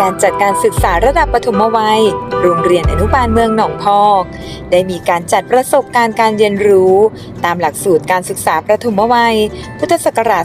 การจัดการศึกษาระดับปฐมวัย โรงเรียนอนุบาลเมืองหนองพอก ได้มีการจัดประสบการณ์การเรียนรู้ ตามหลักสูตรการศึกษาประถมวัย พุทธศักราช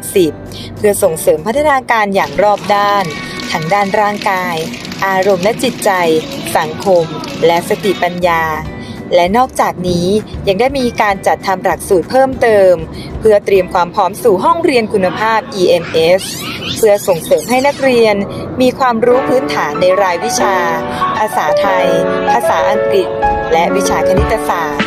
2560 เพื่อส่งเสริมพัฒนาการอย่างรอบด้าน ทั้งด้านร่างกาย อารมณ์และจิตใจ สังคม และสติปัญญาและนอกจากนี้ยังได้มีการจัดทำหลักสูตรเพิ่มเติม เพื่อเตรียมความพร้อมสู่ห้องเรียนคุณภาพ EMS เพื่อส่งเสริมให้นักเรียน มีความรู้พื้นฐานในรายวิชา ภาษาไทย ภาษาอังกฤษ และวิชาคณิตศาสตร์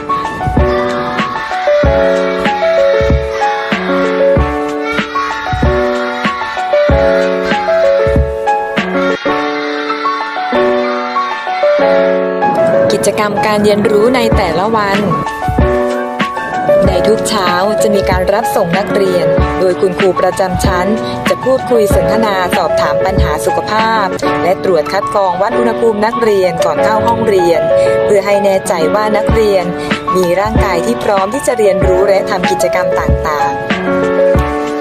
กิจกรรมการเรียนรู้ในแต่ละวัน ในทุกเช้าจะมีการรับส่งนักเรียน โดยคุณครูประจำชั้น จะพูดคุยสนทนาสอบถามปัญหาสุขภาพ และตรวจคัดกรองวัดอุณหภูมินักเรียนก่อนเข้าห้องเรียน เพื่อให้แน่ใจว่านักเรียน มีร่างกายที่พร้อมที่จะเรียนรู้และทำกิจกรรมต่างๆ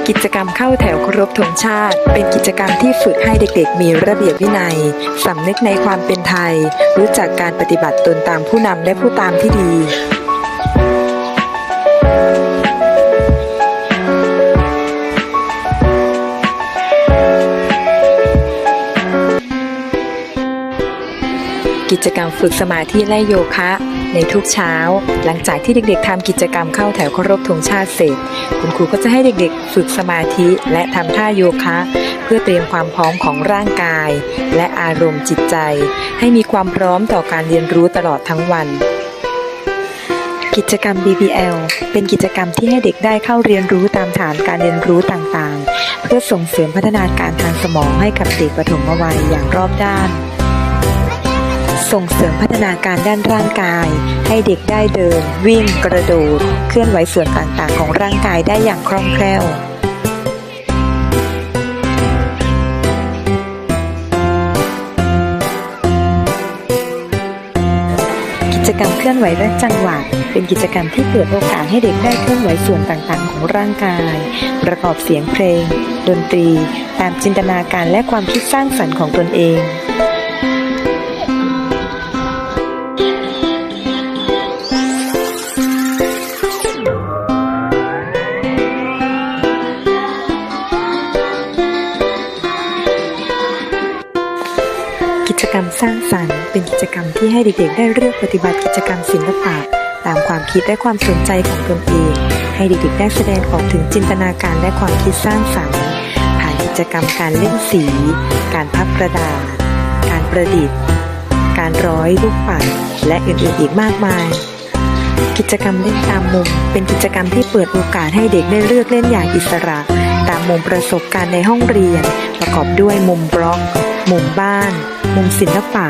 กิจกรรมเข้าแถวเคารพธงชาติ เป็นกิจกรรมที่ฝึกให้เด็กๆ มีระเบียบวินัย สำนึกในความเป็นไทย รู้จักการปฏิบัติตนตามผู้นำและผู้ตามที่ดี กิจกรรมฝึกสมาธิและโยคะ ในทุกเช้า หลังจากที่เด็กๆทำกิจกรรมเข้าแถวเคารพธงชาติเสร็จ คุณครูก็จะให้เด็กๆ ฝึกสมาธิและทำท่าโยคะ เพื่อเตรียมความพร้อมของร่างกาย และอารมณ์จิตใจ ให้มีความพร้อมต่อการเรียนรู้ตลอดทั้งวัน กิจกรรม BBL เป็นกิจกรรมที่ให้เด็กได้เข้าเรียนรู้ตามฐานการเรียนรู้ต่างๆ เพื่อส่งเสริมพัฒนาการทางสมองให้กับเด็กปฐมวัยอย่างรอบด้าน ส่งเสริมพัฒนาการด้านร่างกาย ให้เด็กได้เดิน วิ่ง กระโดด เคลื่อนไหวส่วนต่างๆ ของร่างกายได้อย่างคล่องแคล่วกิจกรรมเคลื่อนไหวและจังหวะ เป็นกิจกรรมที่เปิดโอกาสให้เด็กได้เคลื่อนไหวส่วนต่างๆ ของร่างกาย ประกอบเสียงเพลง ดนตรี ตามจินตนาการและความคิดสร้างสรรค์ของตนเองกิจกรรมสร้างสรรค์เป็นกิจกรรมที่ให้เด็กๆ ได้เลือกปฏิบัติกิจกรรมศิลปะ ตามความคิดและความสนใจของตนเอง ให้เด็กๆได้แสดงออกถึงจินตนาการและความคิดสร้างสรรค์ ผ่านกิจกรรมการเล่นสี การพับกระดาษ การประดิษฐ์ การร้อยลูกปัดและอื่นๆอีกมากมาย กิจกรรมเล่นตามมุม เป็นกิจกรรมที่เปิดโอกาสให้เด็กได้เลือกเล่นอย่างอิสระ ตามมุมประสบการณ์ในห้องเรียน ประกอบด้วยมุมบล็อก มุมบ้าน มุมศิลปะ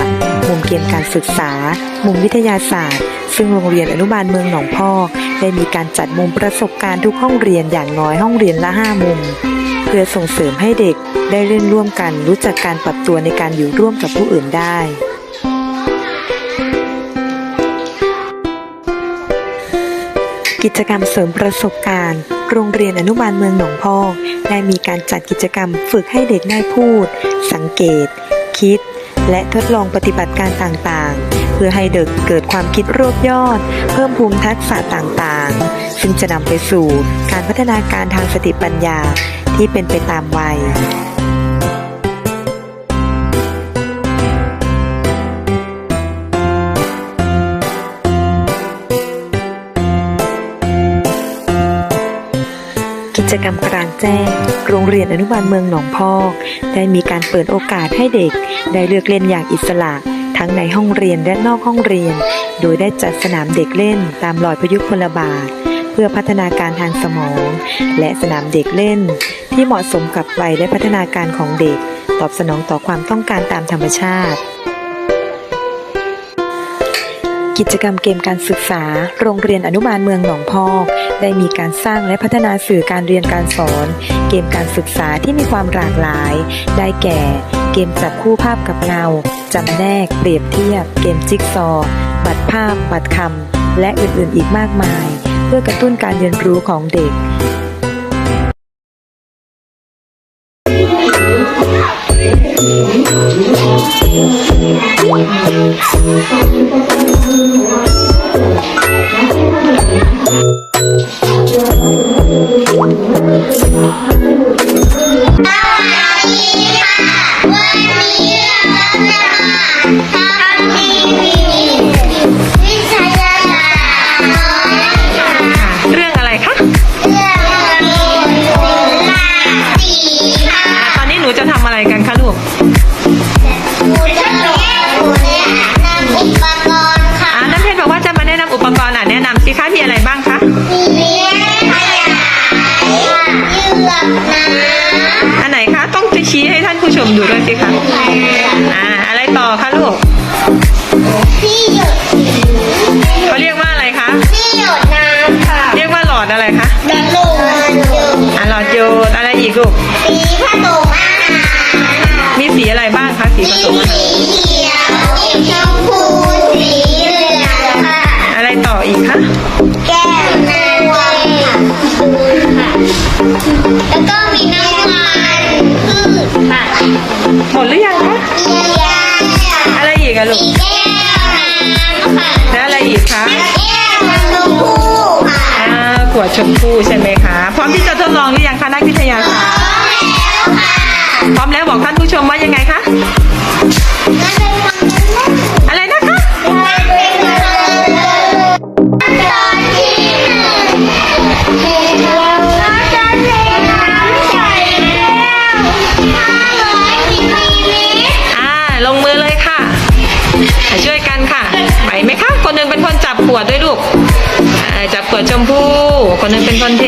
มุมเกมการศึกษา มุมวิทยาศาสตร์ ซึ่งโรงเรียนอนุบาลเมืองหนองพอกได้มีการจัดมุมประสบการณ์ทุกห้องเรียนอย่างน้อยห้องเรียนละ 5 มุม เพื่อส่งเสริมให้เด็กได้เล่นร่วมกันรู้จักการปรับตัวในการอยู่ร่วมกับผู้อื่นได้กิจกรรมเสริมประสบการณ์ โรงเรียนอนุบาลเมืองหนองพอกได้มีการจัดกิจกรรมฝึกให้เด็กได้พูด สังเกต คิด และทดลองปฏิบัติการต่างๆ เพื่อให้เด็กเกิดความคิดรวบยอด เพิ่มภูมิทักษะต่างๆ ซึ่งจะนำไปสู่การพัฒนาการทางสติปัญญาที่เป็นไปตามวัยกิจกรรมกลางแจ้ง โรงเรียนอนุบาลเมืองหนองพอก ได้มี การเปิดโอกาสให้เด็ก ได้เลือกเล่นอย่างอิสระ ทั้งในห้องเรียนและนอกห้องเรียน โดยได้จัดสนามเด็กเล่นตามรอยพยุคลบาท เพื่อพัฒนาการทางสมอง และสนามเด็กเล่น ที่เหมาะสมกับวัยและพัฒนาการของเด็ก ตอบสนองต่อความต้องการตามธรรมชาติ กิจกรรมเกมการศึกษา โรงเรียนอนุบาลเมืองหนองพอก ได้มีการสร้างและพัฒนาสื่อการเรียนการสอน เกมการศึกษาที่มีความหลากหลาย ได้แก่ เกมจับคู่ภาพกับเงาจำแนก เปรียบเทียบ เกมจิ๊กซอว์บัตรภาพ บัตรคำและอื่นๆ อีกมากมาย เพื่อกระตุ้นการเรียนรู้ของเด็กเคะสีผสมอาหารองค่ะอะไรต่ออีกคะแก้วน้ำค่ะแล้วก็มีน้ำมันพืชค่ะหมดหรือยังคะมียาค่ะอะไรอีกอะลูกมีแก้วน้ำค่ะแล้วอะไรอีกคะแก้วมันชมพูค่ะอ่าขวดชมพูใช่ไหมคะพร้อมที่จะทดลองหรือยังคะนักวิทยาศาสตร์แล้วค่ะพร้อมแล้วบอกท่านผู้ชมว่ายังไงคะ อะไรนะคะงั้นไปฟังกันเลยตอนที่หนึ่งเราจะเทน้ำใส่แก้ว500มิลลิลิตรอ่าลงมือเลยค่ะ ช่วยกันค่ะ ไหวไหมคะ คนหนึ่งเป็นคนจับขวดด้วยลูกอ่าจับขวดชมพูคนหนึ่งเป็นคนเท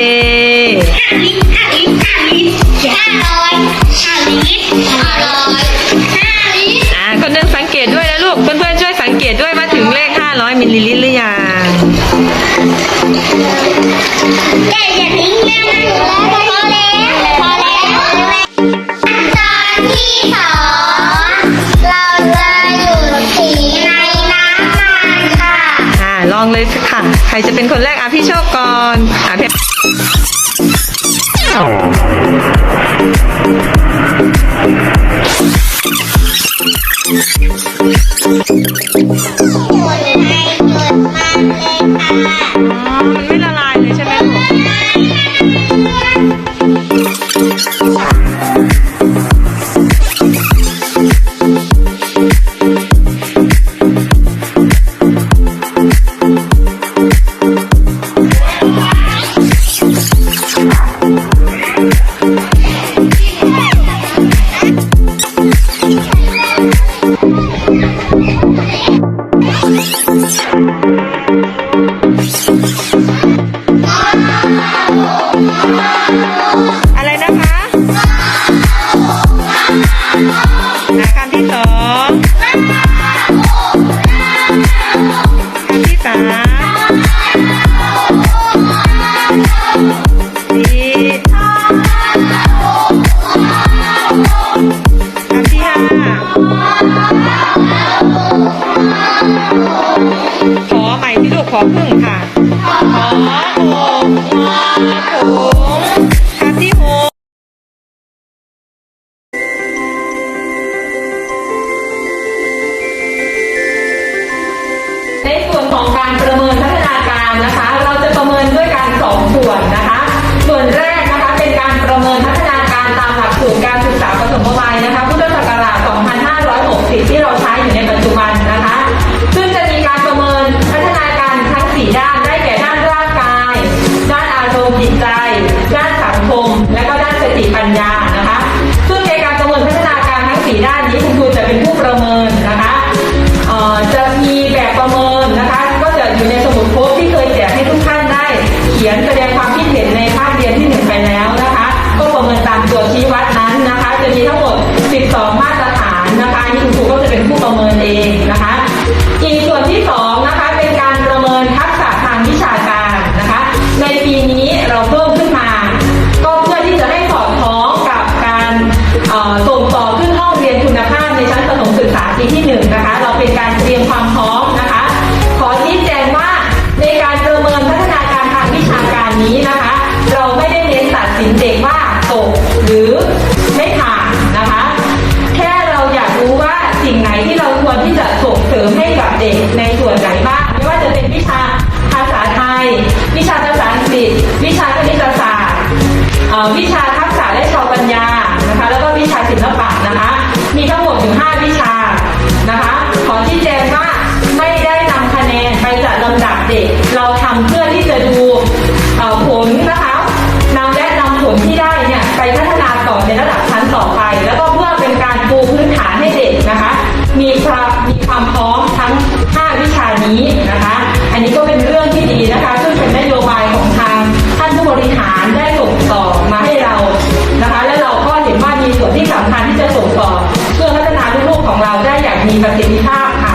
ห้าลิตรห้าลิตรห้าลิตรห้าร้อยห้าลิตร แกอย่าทิ้งแม่นะพอแล้วพอแล้วตอนที่สองเราจะหยุดสีในน้ำมันค่ะ อ่าลองเลยค่ะ ใครจะเป็นคนแรกอะพี่โชคก่อนอะพี่หมดให้หยุด มันเของการประเมินพัฒนาการนะคะ เราจะประเมินด้วยการสองส่วนนะคะ ส่วนแรกนะคะเป็นการประเมินพัฒนาการตามหลักสูตรการศึกษาปฐมวัยนะคะพุทธศักราช 2560 ที่เราใช้อยู่ในปัจจุบันนะคะ ซึ่งจะมีการประเมินพัฒนาการทั้ง 4 ด้านได้แก่ด้านร่างกาย ด้านอารมณ์จิตใจ ด้านสังคม และก็ด้านสติปัญญา อันนี่คุณครูก็จะเป็นผู้ประเมินเองนะคะ อีกส่วนที่สองนะคะเป็นการประเมินทักษะทางวิชาการนะคะ ในปีนี้เราเพิ่มขึ้นมา ก็เพื่อที่จะให้สอดคล้องกับการส่งต่อขึ้นห้องเรียนคุณภาพในชั้นประถมศึกษาปีที่หนึ่งนะคะ เราเป็นการเตรียมความพร้อมนะคะ วิชาทักษะและชาวปัญญานะคะ แล้วก็วิชาศิลปะนะคะ มีทั้งหมดถึง5วิชานะคะ ขอชี้แจ้งว่าไม่ได้นำคะแนนไปจัดลำดับเด็ก เราทำเพื่อที่จะดูผลนะคะนำและนำผลที่ได้เนี่ยไปพัฒนาต่อในระดับชั้นต่อไป แล้วก็เพื่อเป็นการปูพื้นฐานให้เด็กนะคะ มีความมีความพร้อมทั้ง 5 วิชานี้นะคะ อันนี้ก็เป็นเรื่องที่ดีนะคะ นะคะ และเราก็เห็นว่ามีส่วนที่สำคัญที่จะส่งต่อเพื่อพัฒนาลูกๆของเราได้อย่างมีประสิทธิภาพค่ะ